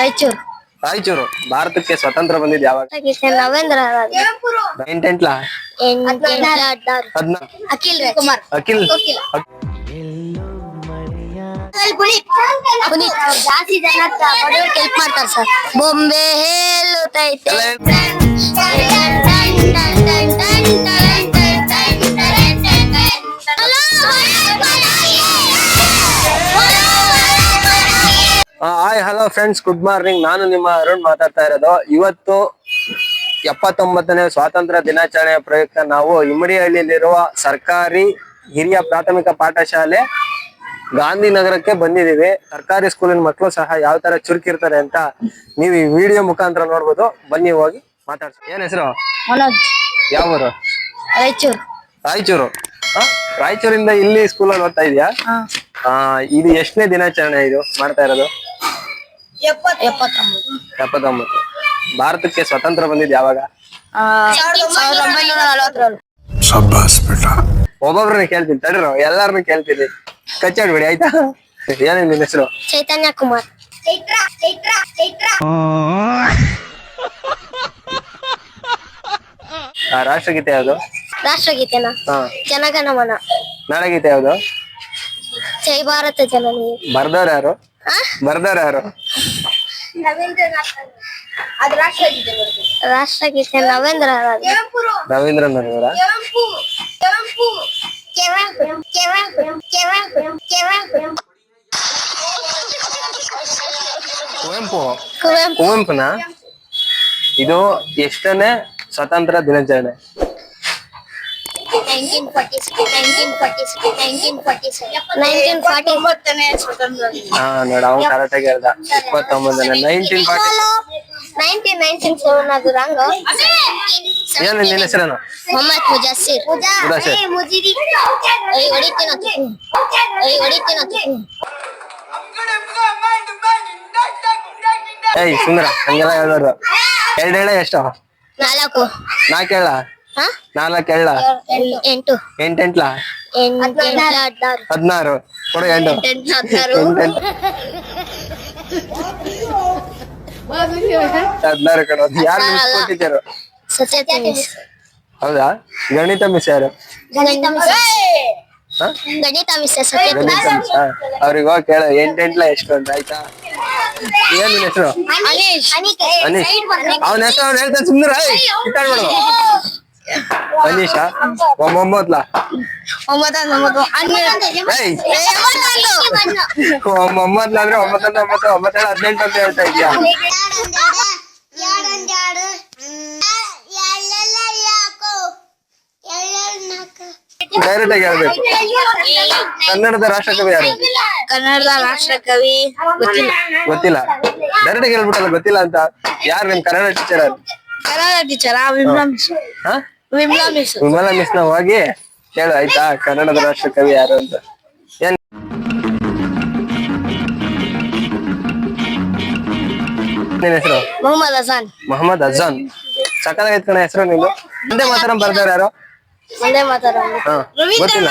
ರಾಯಚೂರು. ರಾಯಚೂರು. ಭಾರತಕ್ಕೆ ಸ್ವತಂತ್ರ ಬಂದಿದ್ ಯಾವಾಗ ನವೇಂದ್ರ ಎಂಟೆಂಟ್ಲಾ ಹದ್ನ ಅಖಿಲ್ ಕುಮಾರ್ ಅಖಿಲ್. ಅಕ್- ಪುನೀತ್. ಜಾಸ್ತಿ ಜನ ಬಡವರಿಗೆ ಹೆಲ್ಪ್ ಮಾಡ್ತಾರೆ ಸರ್. ಬೊಂಬೆ ಹೇಳುತ್ತೈತೆ. ಎಲ್ಲ hi hello friends good morning ನಾನು ನಿಮ್ಮ ಅರುಣ್ ಮಾತಾಡ್ತಾ ಇರೋದು. ಇವತ್ತು ಎಪ್ಪತ್ತೊಂಬತ್ತನೇ ಸ್ವಾತಂತ್ರ್ಯ ದಿನಾಚರಣೆಯ ಪ್ರಯುಕ್ತ ನಾವು ಇಮ್ಮಡಿಹಳ್ಳಿಯಲ್ಲಿರುವ ಸರ್ಕಾರಿ ಹಿರಿಯ ಪ್ರಾಥಮಿಕ ಪಾಠಶಾಲೆ ಗಾಂಧಿನಗರಕ್ಕೆ ಬಂದಿದೀವಿ ಸರ್ಕಾರಿ ಸ್ಕೂಲಿನ ಮಕ್ಕಳು ಸಹ ಯಾವ ತರ ಚುರುಕಿರ್ತಾರೆ ಅಂತ ನೀವು ಈ ವಿಡಿಯೋ ಮುಖಾಂತರ ನೋಡ್ಬೋದು. ಬನ್ನಿ ಹೋಗಿ ಮಾತಾಡ್ಸಿ. ಏನ್ ಹೆಸರು? ಮನೋಜ್. ಯಾವ ಊರು? ರಾಯಚೂರು. ರಾಯಚೂರು? ರಾಯಚೂರಿಂದ ಇಲ್ಲಿ ಸ್ಕೂಲಲ್ಲಿ ಓದ್ತಾ ಇದೆಯಾ? ಇದು ಎಷ್ಟನೇ ದಿನಾಚರಣೆ ಇದು ಮಾಡ್ತಾ ಇರೋದು? ಎಪ್ಪತ್ತೊಂಬತ್ತು. ಭಾರತಕ್ಕೆ ಸ್ವತಂತ್ರ ಬಂದಿದ್ ಯಾವಾಗ? ಒಬ್ಬೊಬ್ರನ್ನ ಕೇಳ್ತೀನಿ ತಡ್ರಿ ನಾವು ಎಲ್ಲಾರನ್ನೂ ಕೇಳ್ತೀನಿ. ಕಚ್ಚಾಡ್ಬಿಡಿ ಆಯ್ತಾ? ಏನೇನು ನಿನ್ನ ಹೆಸರು? ಚೈತನ್ಯ ಕುಮಾರ್. ರಾಷ್ಟ್ರಗೀತೆ ಯಾವ್ದು? ರಾಷ್ಟ್ರಗೀತೆನ? ಹಾ. ಜನಗಣಮನ. ನಾಡಗೀತೆ ಯಾವುದು? ಜೈ ಭಾರತ ಜನನಿ. ಬರ್ದವ್ರ ಯಾರು? ಬರ್ದವ್ರ ಯಾರು? ರಾಷ್ಟ್ರಗೀತೆ ನವೇಂದ್ರ ರವೀಂದ್ರ ಕುವೆಂಪು. ಕುವೆಂಪು. ಕುವೆಂಪುನ? ಇದು ಎಷ್ಟನೇ ಸ್ವತಂತ್ರ ದಿನಾಚರಣೆ? ಹಾ ನೋಡ ಅವ್ನು ಕರೆಕ್ಟಾಗಿ ಹೇಳ್ದ. ಇಪ್ಪತ್ತೊಂಬತ್ತನೇ nineteen forty nineteen nineteen seven ಅದು ರಂಗ ಏನು ನಿನ್ನ ಹೆಸರೇನು? ಮೊಹಮ್ಮದ್ ಮುಜಸ್ಸಿರ್ ಮುಜಾಸಿರ್. ಐ ಹೊಡಿತೀನ ಐ ಹೊಡಿತೀನ ಏಯ್ ಸುಂದರ ಹಂಗೆಲ್ಲ ಹೇಳ್ಬಾರ್ದು. ಎರಡು ಹೇಳ ಎಷ್ಟು? ನಾಲ್ಕು. ನಾಲ್ಕು ಹೇಳ. ನಾಲ್ಕು ಎಳ್ಳ? ಎಂಟು. ಎಂಟೆಂಟ್ಲ? ಎಂಟು ಹದಿನಾರು. ಹದಿನಾರು. ಕೊಡು ಎಂಟು ಹದಿನಾರು. ಕಡೆ. ಯಾರು ಮಿಸ್ ಕೊಟ್ಟಿದ್ದಾರು ಸತ್ಯತೆ ಹೌದಾ? ಗಣಿತ ಮಿಸ್ ಯಾರು? ಗಣಿತ? ಗಣಿತ ಮಿಸ್. ಸತ್ಯತೆ ಗಣಿತ ಮಿಸ್ ಅವ್ರಿಗೆ ಹೋಗಿ ಕೇಳ. ಎಂಟೆಂಟ್ಲ ಎಷ್ಟು ಅಂತ ಆಯ್ತಾ? ಏನ್ ಹೆಸರು? ಅನೀಶ್. ಅನೀಶ್. ಅವನ ಹೆಸರು ಅವ್ನು ಹೇಳ್ತಾನೆ ಸುಮ್ಮನೆ ಅನೀಶ ಒಂಬೊಂಬತ್ಲ ಒಂಬತ್ತು. ಹನ್ನೆರಡು. ಒಂಬೊಂಬತ್ಲ ಅಂದ್ರೆ ಒಂಬತ್ತೊಂದು ಒಂಬತ್ತು ಒಂಬತ್ತೇಳು ಹದಿನೆಂಟು ಅಂತ ಹೇಳ್ತಾ ಇದ್ಯಾ ಡೈರೆಕ್ಟ್ ಆಗಿ ಹೇಳ್ಬೇಕು. ಕನ್ನಡದ ರಾಷ್ಟ್ರಕವಿ ಯಾರು? ಕನ್ನಡದ ರಾಷ್ಟ್ರಕವಿ ಗೊತ್ತಿಲ್ಲ. ಗೊತ್ತಿಲ್ಲ. ಡೈರೆಕ್ಟ್ ಆಗಿ ಹೇಳ್ಬಿಟ್ಟಲ್ಲ ಗೊತ್ತಿಲ್ಲ ಅಂತ. ಯಾರು ನಿಮ್ ಕನ್ನಡ ಟೀಚರ್ ಕನ್ನಡ ಟೀಚರ್ ವಿಮ್ಲಾ ಹಾ? ವಿಮ್ಲಾ ಮಿಸ್ನ ಹೋಗಿ ಹೇಳು ಆಯ್ತಾ? ಕನ್ನಡದ ರಾಷ್ಟ್ರ ಕವಿ ಯಾರು ಅಂತ. ಏನ್? ನಿನ್ ಹೆಸರು? ಮೊಹಮ್ಮದ್ ಹಸಾನ್ ಮೊಹಮ್ಮದ್ ಅಜಾನ್. ಸಕಲಾಗೈತ್ ಕಣ ಹೆಸರು ನಿಂದು. ಒಂದೇ ಮಾತಾಡ ಬರ್ದವ್ರು ಯಾರು? ಒಂದೇ ಹಾ ಗೊತ್ತಿಲ್ಲ.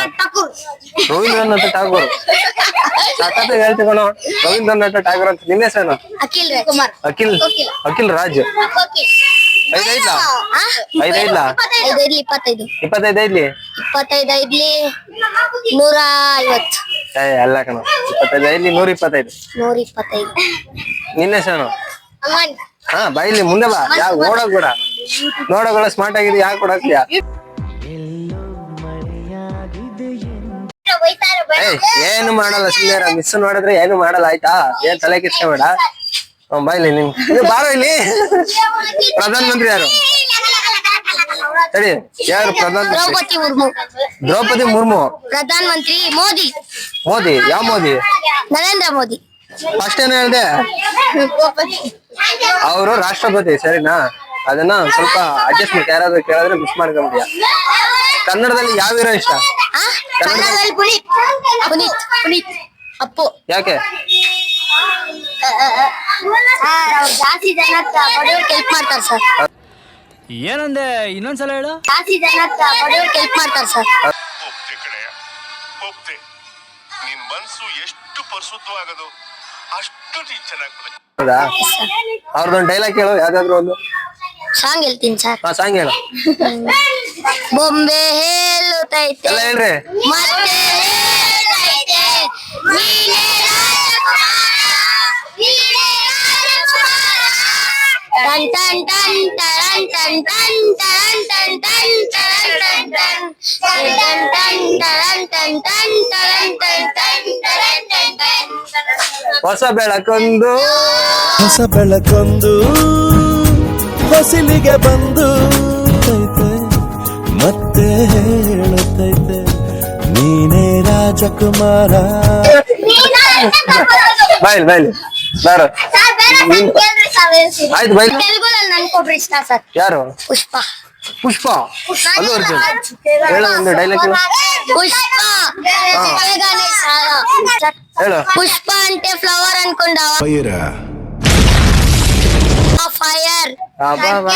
ರವೀಂದ್ರನಾಥ ಠಾಗೂರ್ ಸಖತ್ ಹೇಳ್ತಿ ಕಣೋ. ರವೀಂದ್ರನಾಥ ಠಾಗೂರ್ ಅಂತ. ನಿನ್ನೆ ಹೆಸರೇನು? ಅಖಿಲ್ ಕುಮಾರ್ ಅಖಿಲ್ ಅಖಿಲ್ ರಾಜ್. ಇಪ್ಪತ್ತೈದು. ಇಪ್ಪತ್ತೈದು ಐದ್ಲಿ? ಇಪ್ಪತ್ತೈದು ಐದ್ಲಿ ನೂರ ಐವತ್ತು. ಏ ಅಲ್ಲ ಕಣ. ಇಪ್ಪತ್ತೈದು ಐದ್ಲಿ ನೂರ ಇಪ್ಪತ್ತೈದು. ನೂರ ಇಪ್ಪತ್ತೈದು. ನಿನ್ನ ಹೆಸರೇನು? ಅಮ್ಮನ್. ಹಾ ಬೈಲಿ ಮುಂದೆ ಬಾ. ಯಾ ಓಡೋಕ್ ಬೇಡ. ನೋಡೋಗಳ ಸ್ಮಾರ್ಟ್ ಆಗಿದೆ ಯಾಕೆ ಕೊಡಕ್ತಿಯಾ ಏಯ್ ಏನು ಮಾಡಲ್ಲ ಸುಮ್ಮನೆ ಮಿಸ್ ನೋಡಿದ್ರೆ ಏನು ಮಾಡಲ್ಲ ಆಯ್ತಾ? ಏನ್ ತಲೆ ಕೆಡ್ಸ್ಕೊಬೇಡ? ಹ್ಮ್ ನಿನ್ ಇದು ಬಾರೋ ಇಲ್ಲಿ. ಪ್ರಧಾನ ಮಂತ್ರಿ ಯಾರು? ಸರಿ ಯಾರು ಪ್ರಧಾನ ದ್ರೌಪದಿ ಮುರ್ಮು. ದ್ರೌಪದಿ ಮುರ್ಮು. ಪ್ರಧಾನ ಮಂತ್ರಿ ಮೋದಿ. ಮೋದಿ ಯಾವ ಮೋದಿ? ನರೇಂದ್ರ ಮೋದಿ. ಫಸ್ಟ್ ಏನ್ ಹೇಳ್ದೆ? ಅವರು ರಾಷ್ಟ್ರಪತಿ ಸರಿನಾ? ಅದನ್ನ ಸ್ವಲ್ಪ ಅಡ್ಜಸ್ಟ್ಮೆಂಟ್ ಯಾರಾದ್ರೂ ಕೇಳಿದ್ರೆ ಮಿಸ್ ಮಾಡ್ಕೊಂಬಿಟ್ಯಾ ಕನ್ನಡದಲ್ಲಿ ಯಾವ ಹೀರೋ ಇಷ್ಟ? ಕನ್ನಡದಲ್ಲಿ ಪುನೀತ್. ಪುನೀತ್ ಪುನೀತ್. ಅಪ್ಪು. ಯಾಕೆ? ಸರ್ ಅವ್ರು ಜಾಸ್ತಿ ಜನ ಬಡವ್ರಿಗೆ ಹೆಲ್ಪ್ ಮಾಡ್ತಾರೆ ಸರ್ ಏನಂದೆ? ಇನ್ನೊಂದ್ಸಲ ಹೇಳು. ಜಾಸ್ತಿ ಜನ ಬಡವ್ರಿಗೆ ಹೆಲ್ಪ್ ಮಾಡ್ತಾರೆ ಸರ್ ಒಪ್ತೆ ಕಡೆಯ ಒಪ್ತೆ ನಿನ್ ಮನ್ಸು ಎಷ್ಟು ಪರಿಶುದ್ಧವಾಗದು ಅಷ್ಟು ನೀನ್ ಚೆನ್ನಾಗಿ ಹೌದಾ? ಅವ್ರದ್ದೊಂದು ಡೈಲಾಗ್ ಹೇಳು ಯಾವ್ದಾದ್ರು ಒಂದು. ಸಾಂಗ್ ಹೇಳ್ತೀನಿ ಸರ್ ಹಾ ಸಾಂಗ್ ಹೇಳು. ಬೊಂಬೆ ಹೇಳುತ್ತೈತೆ ಎಲ್ಲ ಹೇಳ್ರಿ. ಮತ್ತೆ ಹೇಳುತ್ತೈತೆ ನೀನೇ ರಾಜಕುಮಾರ, ನೀನೇ ರಾಜಕುಮಾರ. ಟನ್ tan tan ಟರನ್ tan tan ಟರನ್ tan tan ಟರನ್ tan tan. Tan tan ಟರನ್ tan tan ಟರನ್ tan tan ಟರನ್ ಟನ್ ಟನ್. ಹೊಸ ಬೆಳಕೊಂದು. ಹೊಸ ಬೆಳಕೊಂದು ಹೊಸಿಲಿಗೆ ಬಂದು. ತೈತೆ ಮತ್ತೆ ಹೇಳುತ್ತೈತೆ ನೀನೇ ರಾಜಕುಮಾರ. ಬಾಯ್ಲಿ ಬಾಯ್ಲಿ ಬಾರ. ಸರ್, ಬೇರೆ song ಕೇಳ್ರಿ ಸರ್, ಹೇಳ್ತೀನಿ. ಆಯ್ತು ಬೈ ತೆಲುಗುನಲ್ಲಿ ನನ್ಗೊಬ್ರು ಇಷ್ಟ ಸರ್ ಯಾರು ಪುಷ್ಪ ಪುಷ್ಪ ಅಲ್ಲು ಅರ್ಜುನ್ ಹೇಳು ಒಂದು ಡೈಲಾಗ್ పుష్ప జయగానే సారా ಹೇಳು పుష్ప అంటే ఫ్లవర్ అనుకుంటావా ఫైర్ ಅಬ್ಬಾ, ಬಾ,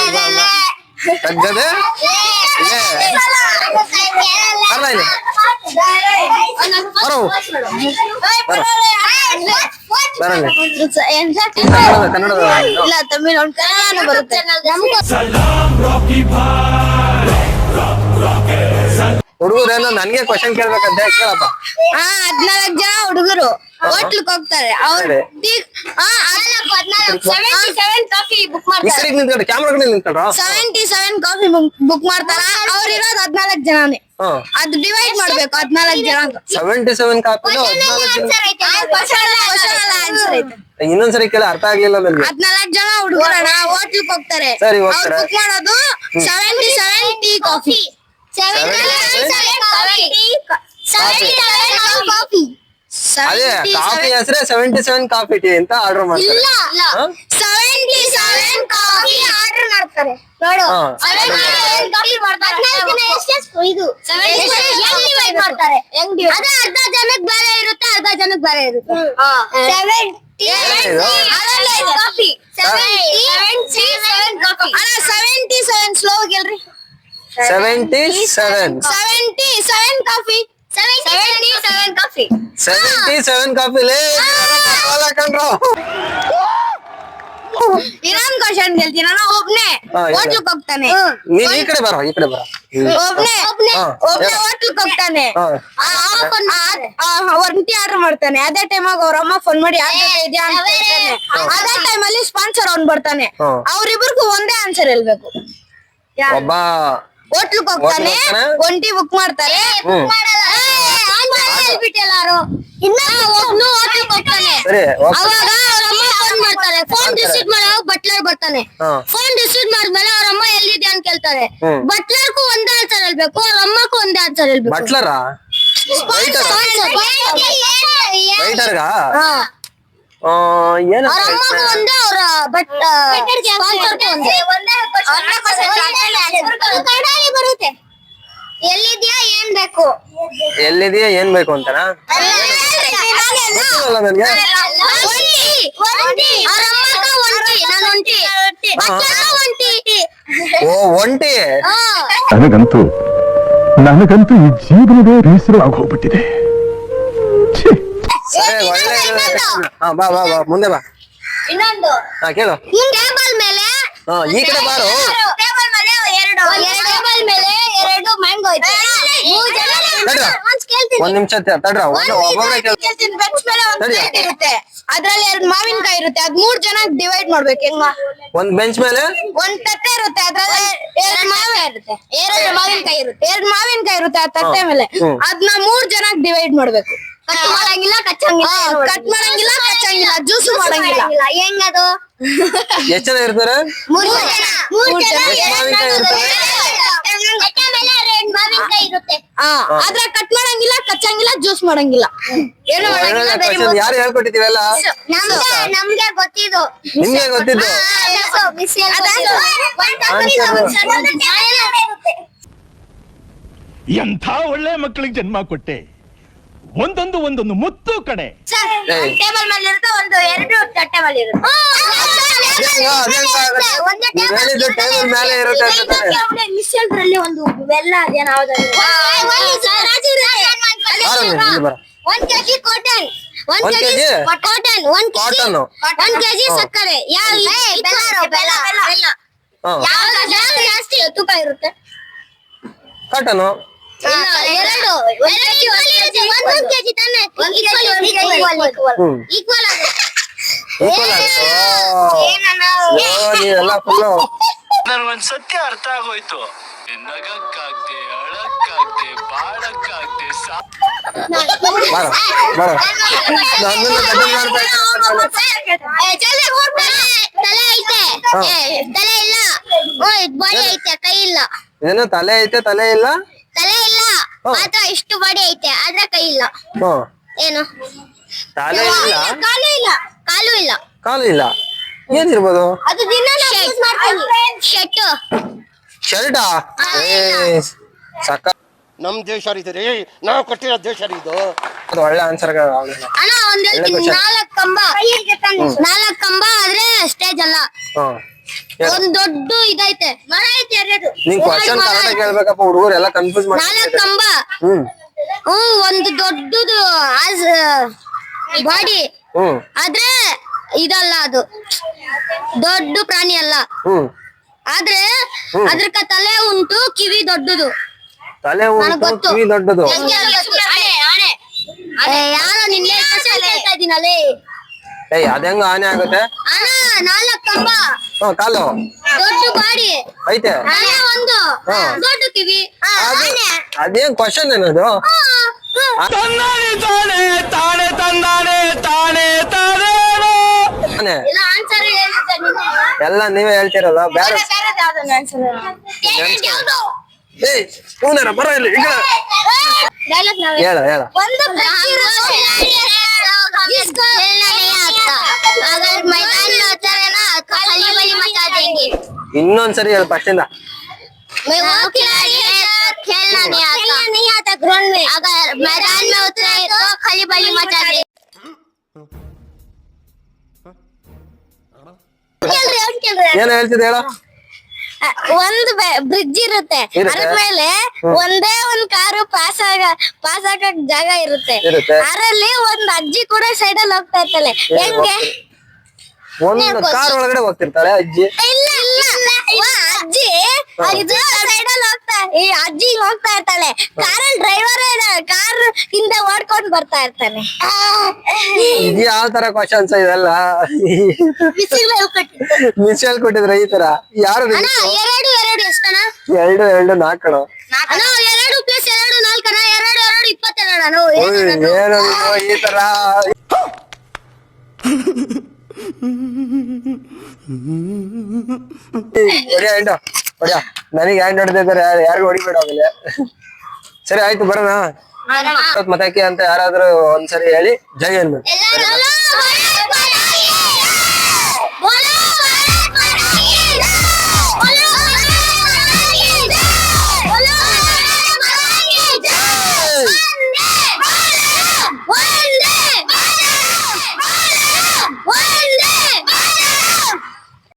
ಬಾ, ಬಾ. ತಗ್ಗದೆ ಬರ್ಲ ಇಲ್ಲಿ. ಬರೋ. ಬರಲ್ಲ. ಕನ್ನಡದ ಕನ್ನಡದ ಇಲ್ಲ ತಮಿಳ್ ಅವ್ನ್ ಕನ್ನಡನೂ ಬರುತ್ತೆ ಹುಡುಗರೇನೋ ನನ್ಗೆ ಕ್ವಶನ್ ಕೇಳ್ಬೇಕಂತ ಕೇಳಪ್ಪ. ಹಾ ಹದ್ನಾಲ್ಕು ಜನ ಹುಡುಗರು ಹೋಟ್ಲಕ್ ಹೋಗ್ತಾರೆ. ಅವ್ರ ಕಾಫಿ ಕ್ಯಾಮ್ರಾ ನಿಂತ್ಕೊಂಡ್ರ ಸೆವೆಂಟಿ ಸೆವೆನ್ ಕಾಫಿ ಬುಕ್ ಮಾಡ್ತಾರ? ಅವ್ರ ಇರೋದು ಹದ್ನಾಲ್ಕು ಜನನೇ. ಹಾ. ಅದು ಡಿವೈಡ್ ಮಾಡ್ಬೇಕು ಹದ್ನಾಲ್ಕು ಜನ ಸೆವೆಂಟಿ ಸೆವೆನ್ ಕಾಪಿ ಇನ್ನೊಂದ್ಸರಿ ಕೇಳಿ ಅರ್ಥ ಆಗ್ಲಿಲ್ಲ ನನಗೆ. ಹದ್ನಾಲ್ಕು ಜನ ಹುಡುಗರಣ ಹೋಟ್ಲಕ್ ಹೋಗ್ತಾರೆ. ಸರಿ, ಹೋಗ್ತಾರೆ. ಬುಕ್ ಮಾಡೋದು ಸೆವೆಂಟಿ ಸೆವೆನ್ ಟೀ ಕಾಫಿ ಅದೇ ಕಾಫಿ ಹೆಸರೇ ಸೆವೆಂಟಿ ಸೆವೆನ್ ಕಾಫಿ ಟೀ ಅಂತ ಆರ್ಡರ್ ಮಾಡ್ತಾರೆ? ಸೆವೆಂಟಿ ಸೆವೆನ್ ಕಾಫಿ ಆರ್ಡರ್ ಮಾಡ್ತಾರೆ. ನೋಡು. ಇದು? ಮಾಡ್ತಾರೆ. ಅದೇ ಅರ್ಧ ಜನಕ್ಕೆ ಬೇರೆ ಇರುತ್ತೆ ಅರ್ಧ ಜನಕ್ಕೆ ಬೇರೆ ಇರುತ್ತೆ. Seventy coffee. ಕಾಫಿ. ಅಲ್ಲ seventy seven slow ಗೆಲ್ರಿ seventy seven seventy seven coffee seventy seven coffee seventy seven coffee ಲೇ ಕಣ್ರು ಇನ್ನೊಂದ್ ಕ್ವಶನ್ ಹೇಳ್ತೀನಿ ನಾನು ಒಬ್ನೇ ಹಾ, ಹೇಳು. ಹೋಟ್ಲಕ್ ಹೋಗ್ತಾನೆ ನೀನ್ ಈ ಕಡೆ ಬರೋ ಈ ಕಡೆ ಬರೋ ಒಬ್ನೇ ಹಾ, ಒಬ್ನೇ ಹೇಳು. ಹೋಟ್ಲಕ್ ಹೋಗ್ತಾನೆ ಹಾ. ಒಂಟಿ ಆರ್ಡರ್ ಮಾಡ್ತಾನೆ ಅದೇ ಟೈಮಾಗ ಅವ್ರ ಅಮ್ಮ ಫೋನ್ ಮಾಡಿ ಯಾರ್ ಜೊತೆ ಇದ್ಯಾ ಅಂತ ಕೇಳ್ತಾನೆ. ಅದೇ ಟೈಮ್ ಅಲ್ಲಿ ಸ್ಪಾನ್ಸರ್ ಅವ್ನ್ ಬರ್ತಾನೆ ಹಾ. ಅವ್ರಿಬ್ರಿಗೂ ಒಂದೇ ಆನ್ಸರ್ ಹೇಳ್ಬೇಕು ಒಬ್ಬ ಹೋಟ್ಲಕ್ ಹೋಗ್ತಾನೆ. ಒಂಟಿ ಬುಕ್ ಮಾಡ್ತಾರೆ. ಅವಾಗ ಅವ್ರ ಅಮ್ಮ ಫೋನ್ ಮಾಡ್ತಾರೆ. ಫೋನ್ ರಿಸೀವ್ ಮಾಡೋ ಬಟ್ಲರ್ ಬರ್ತಾನೆ. ಫೋನ್ ರಿಸೀವ್ ಮಾಡಿದ್ಮೇಲೆ ಅವ್ರ ಅಮ್ಮ ಎಲ್ಲಿದೆ ಅಂತ ಕೇಳ್ತಾರೆ. ಬಟ್ಲರ್ಗೂ ಒಂದೇ ಆನ್ಸರ್ ಹೇಳ್ಬೇಕು. ಅವ್ರ ಅಮ್ಮಕ್ಕೂ ಒಂದೇ ಆನ್ಸರ್ ಹೇಳ್ಬೇಕು. ಬಟ್ಲರಾ. ಏನ ಅವ್ರ ಅಮ್ಮಗೂ ಒಂದೇ ಅವ್ರ ಬಟ್ ಸ್ಪಾನ್ಸರ್ಗೂ ಒಂದೇ. ಬರುತ್ತೆ. ಎಲ್ಲಿದ್ಯಾ ಏನ್ ಬೇಕು? ಎಲ್ಲಿದೆಯಾ ಏನ್ ಬೇಕು ಅಂತನಾ? ಗೊತ್ತಿಲ್ಲಲ್ಲ ನನ್ಗೆ. ಓ ಒಂಟಿ. ನನಗಂತೂ ನನಗಂತೂ ಈ ಜೀವನವೇ ಬೇಸರವಾಗಿ ಹೋಗ್ಬಿಟ್ಟಿದೆ ಛೀ. ಒಳ್ಳೆ ಹಾ ಬಾ ಬಾ ಬಾ ಮುಂದೆ ಬಾ. ಇನ್ನೊಂದು. ಹಾ ಕೇಳು. ಟೇಬಲ್ ಮೇಲೆ ಹಾ ಈ ಕಡೆ ಬಾರು. ಟೇಬಲ್ ಮೇಲೆ ಎರಡು. ಟೇಬಲ್ ಮೇಲೆ ಎರಡು ಮ್ಯಾಂಗೋ ಐತೆ. ಮೂರ್ ಜನ ತಡ್ರ. ಒಂದ್ ಕೇಳ್ತೀನಿ. ಒಂದ್ ನಿಮಿಷ ತಡ್ರ. ಕೇಳ ಕೇಳ್ತೀನಿ. ಬೆಂಚ್ ಮೇಲೆ ಒಂದ್ ತಡಿ. ಪ್ಲೇಟ್ ಇರುತ್ತೆ. ಅದ್ರಲ್ಲಿ ಎರಡು ಮಾವಿನಕಾಯಿ ಇರುತ್ತೆ. ಅದ್ ಮೂರ್ ಜನ ಡಿವೈಡ್ ಮಾಡ್ಬೇಕು ಹೆಂಗ. ಒಂದ್ ಬೆಂಚ್ ಮೇಲೆ? ಒಂದ್ ತಟ್ಟೆ ಇರುತ್ತೆ. ಅದ್ರಲ್ಲಿ ಎರಡು ಮಾವಿನ ಇರುತ್ತೆ. ಎರಡು ಮಾವಿನಕಾಯಿ ಇರುತ್ತೆ. ಎರಡು ಮಾವಿನಕಾಯಿ ಇರುತ್ತೆ ಆ ತಟ್ಟೆ ಮೇಲೆ. ಹ್ಮ್. ಅದನ್ನ ಮೂರ್ ಜನ ಡಿವೈಡ್ ಮಾಡ್ಬೇಕು. ಕಟ್ ಮಾಡಂಗಿಲ್ಲ ಕಚ್ಚಂಗಿಲ್ಲ. ಕಟ್ ಮಾಡಂಗಿಲ್ಲ ಕಚ್ಚಂಗಿಲ್ಲ ಜ್ಯೂಸ್ ಮಾಡಂಗಿಲ್ಲ. ಹೆಂಗದು? ಎಷ್ಟು ಜನ ಇರ್ತಾರೆ? ಮೂರು ಜನ ಮೂರು ಜನ ಆದ್ರೆ ಕಟ್ ಮಾಡಂಗಿಲ್ಲ ಕಚ್ಚಂಗಿಲ್ಲ ಜ್ಯೂಸ್ ಮಾಡಂಗಿಲ್ಲ. ಏನು ಮಾಡಂಗಿಲ್ಲ ಯಾರು ಹೇಳ್ಕೊಟ್ಟಿದೀವಲ್ಲ ನಮ್ಗೆ ನಮ್ಗೆ ಗೊತ್ತಿದ್ದು ನಿಮ್ಗೆ ಗೊತ್ತಿದ್ದು? ಎಂಥ ಒಳ್ಳೆ ಮಕ್ಕಳಿಗೆ ಜನ್ಮ ಕೊಟ್ಟೆ. ಒಂದೊಂದು ಒಂದೊಂದು ಮುತ್ತು ಕಡೆ. ಟೇಬಲ್ ಮೇಲೆ ಇರುತ್ತೆ ಒಂದು ಎರಡು ತಟ್ಟೆ ಮೇಲೆ ಇರುತ್ತೆ ಅದೇಂಗ, ಅದೇಂಗ ಆಗುತ್ತೆ? ಹೇಳಿದ್ದು ಟೇಬಲ್ ಮೇಲೆ ಇರುತ್ತೆ ಅಂತ ತಾನೆ? ಮಿಷಲ್ರಲ್ಲಿ ಒಂದು ಬೆಲ್ಲ ಅದೇನ ಬಾರೋ ನೀನು, ಇಲ್ಲಿ ಬಾರೋ. ಒಂದ್ ಕೆಜಿ ಕಾಟನ್ ಒಂದ್ ಒಂದ್ ಕೆಜಿ ಕೆಜಿ? ಕಾಟನ್ ಒಂದ್ ಕೆಜಿ ಕಾಟನ್ ಒಂದ್ ಕೆಜಿ ಸಕ್ಕರೆ ಯಾವ ಬೆಲ್ಲ ಬೆಲ್ಲ ಬೆಲ್ಲ ಹಾ ಯಾವ್ದು ಯಾವ್ದು ಜಾಸ್ತಿ ತೂಕ ಇರುತ್ತೆ ಕಾಟನು ಎರಡು ಒಂದೊಂದು ಕೆಜಿ ತಾನೆ ಈಕ್ವಲ್ ಈಕ್ವಲ್ ನನ್ಗೊಂದ್ ಸತ್ಯ ಅರ್ಥ ಆಗೋಯ್ತು ನಗಕ್ಕಾಗ್ದೆ ಅಳಕ್ಕಾಗ್ದೆ ಬಾಳಕ್ಕಾಗ್ದೆ ಸಾ ತಲೆ ಐತೆ ಹಾ. ತಲೆ ಇಲ್ಲ ಬಾಡಿ ಐತೆ ಕೈ ಇಲ್ಲ ಇದೇನು ತಲೆ ಐತೆ ತಲೆ ಇಲ್ಲ ತಲೆ ಇಲ್ಲ ಹಾ. ಮಾತ್ರ ಇಷ್ಟು ಬಾಡಿ ಐತೆ ಆದ್ರೆ ಕೈ ಇಲ್ಲ. ಹ್ಮ್ ಏನು? ತಲೆ ಇಲ್ಲ ಕಾಲು ಇಲ್ಲ ಕಾಲು ಇಲ್ಲ. ಕಾಲು ಇಲ್ಲ. ಏನಿರ್ಬೋದು? ಅದು ದಿನ ಶರ್ಟ್ ಶರ್ಟಾ ಏ ಸಕ್ಕ ನಮ್ ದೇಶ ರೀ ನಾವ್ ರೀ ನಾವು ಕೊಟ್ಟಿರೋ ದೇಶ ರೀ ಇದು. ಅದು ಒಳ್ಳೆ ಆನ್ಸರ್ ಅಣ್ಣ ಒಂದ್. ನಾಲ್ಕ್ ಕಂಬ. ನಾಲ್ಕು ಕಂಬ ಆದ್ರೆ ಸ್ಟೇಜ್ ಅಲ್ಲ. ಹ್ಮ್ ಒಂದ್ ದೊಡ್ಡ ಇದೈತೆ. ಮರ ಐತೆ ಎರಡು ನೀನ್ ಕ್ವಶನ್ ಕರೆಕ್ಟ್ ಕೇಳ್ಬೇಕಪ್ಪ ಹುಡುಗರು ಎಲ್ಲ ಕನ್ಫ್ಯೂಸ್ ನಾಲ್ಕ್ ಮಾಡ್ತಾರೆ ಕಂಬ ಹ್ಮ್. ಹ್ಮ್ ಒಂದು ದೊಡ್ಡದು ಬಾಡಿ ಹ್ಮ್. ಆದ್ರೆ ಇದಲ್ಲ ಅದು. ದೊಡ್ಡ ಪ್ರಾಣಿ ಅಲ್ಲ. ಹ್ಮ್. ಆದ್ರೆ ಅದ್ರ ಅದ್ರಕ ತಲೆ ಉಂಟು ಕಿವಿ ದೊಡ್ಡದು. ತಲೆ ಉಂಟು ಗೊತ್ತು. ಕಿವಿ ದೊಡ್ಡದು. ಏ, ಯಾರೋ ನಿನ್ನೆ ಇದೀನಲ್ಲೇ ಏಯ್ ಅದಂಗ ಆನೆ ಆಗುತ್ತೆ? ಅಣ್ಣ ನಾಲ್ಕು ಕಂಬ. ಹ್ಮ್ ಕಾಲು ದೊಡ್ಡ ಬಾಡಿ ಐತೆ ತಲೆ ಒಂದು ಹಾ. ದೊಡ್ಡ ಕಿವಿ ಅದು ಆನೆ. ಅದೇನ್ ಕ್ವಶನ್ ಏನದು ಹಾ, ಹಾ. ತಂದಾನೆ ತಾನೆ ತಾನೆ ತಂದಾನೆ ತಾನೆ ತಾನೇನೋ ಆನೆ ಇಲ್ಲ ಆನ್ಸರ್ ಹೇಳಿದ್ದೆ ನೀನು. ಎಲ್ಲ ನೀವೇ ಹೇಳ್ತಿರಲ್ಲ ಬೇರೆ ಬೇರೆ ಬೇರೆದ್ ಯಾವ್ದನ್ನ answer ಹೇಳು. Talent ಯಾವ್ದು? ಏಯ್ ಪೂನರ ಬರ ಇಲ್ಲಿ ಈ ಕಡೆ. Dialogue ನಾವೇ. ಹೇಳ ಹೇಳ ಒಂದು जिसको खेलना नहीं आता अगर मैदान में उतरे ना तो खली बली मचा देंगे ಇನ್ನೊಂದ್ಸರಿ ಹೇಳ ಫಸ್ಟ್ ಇಂದ मैं वो खिलाड़ी है जो खेलना नहीं आता खेलना नहीं आता ग्राउंड में अगर मैदान में उतरे तो खली बली मचा देंगे ಕೇಳ್ರಿ ಅವ್ನ್ ಕೇಳ್ರಿ ಏನ್ ಹೇಳ್ತಿದ್ದೆ ಹೇಳ ಒಂದ್ ಬ್ರಿಡ್ಜ್ ಇರುತ್ತೆ ಇರುತ್ತೆ. ಅದ್ರ ಮೇಲೆ ಒಂದೇ ಒಂದ್ ಕಾರು ಪಾಸ್ ಆಗ ಪಾಸ್ ಆಗಕ್ ಜಾಗ ಇರುತ್ತೆ ಇರುತ್ತೆ. ಅದರಲ್ಲಿ ಒಂದ್ ಅಜ್ಜಿ ಕೂಡ ಸೈಡ್ ಅಲ್ಲಿ ಹೋಗ್ತಾ ಇರ್ತಾಳೆ ಹೆಂಗೆ ಒಂದು ಕಾರ್ ಒಳಗಡೆ ಹೋಗ್ತಿರ್ತಾರೆ ಅಜ್ಜಿ. ಇಲ್ಲ ಇಲ್ಲ. ಇವ ಅಜ್ಜಿ ಇದು ಸೈಡ್ ಅಲ್ಲಿ ಹೋಗ್ತಾ ಈ ಅಜ್ಜಿ ಹೋಗ್ತಾ ಇರ್ತಾಳೆ. ಕಾರಲ್ಲಿ ಡ್ರೈವರ್ ಕಾರ್ ಹಿಂದೆ ಓಡ್ಕೊಂಡು ಬರ್ತಾ ಇರ್ತಾನೆ. ಇದು ಯಾವ ತರ ಕ್ವಶನ್ಸ್ ಇದೆಲ್ಲ? ಮಿಸಲ್ ಕೊಟ್ಟಿದ್ರೆ ಈ ತರ. ಯಾರು ಅಣ್ಣ ಎರಡು ಎರಡು ಎಷ್ಟಣ ಎರಡು ಎರಡು ನಾಲ್ಕಣ ಅಣ್ಣ ಎರಡು ಪ್ಲಸ್ ಎರಡು ನಾಲ್ಕಣ ಎರಡು ಎರಡು ಇಪ್ಪತ್ತೆರಡು ಈ ತರ? ಹೊಡಿಯ ಹೆಂಡ ಹೊಡಿಯ. ನನಗೆ ಹ್ಯಾಂಡ್ ಹೊಡೆದಿದ್ದಾರೆ ಯಾರಿಗೂ ಹೊಡಿಬೇಡ ಆಮೇಲೆ. ಸರಿ ಆಯ್ತು ಬರೋಣ. ಮತಕ್ಕೆ ಅಂತ ಯಾರಾದ್ರೂ ಒಂದ್ಸರಿ ಹೇಳಿ ಜೈ ಅನ್ಬೇಕು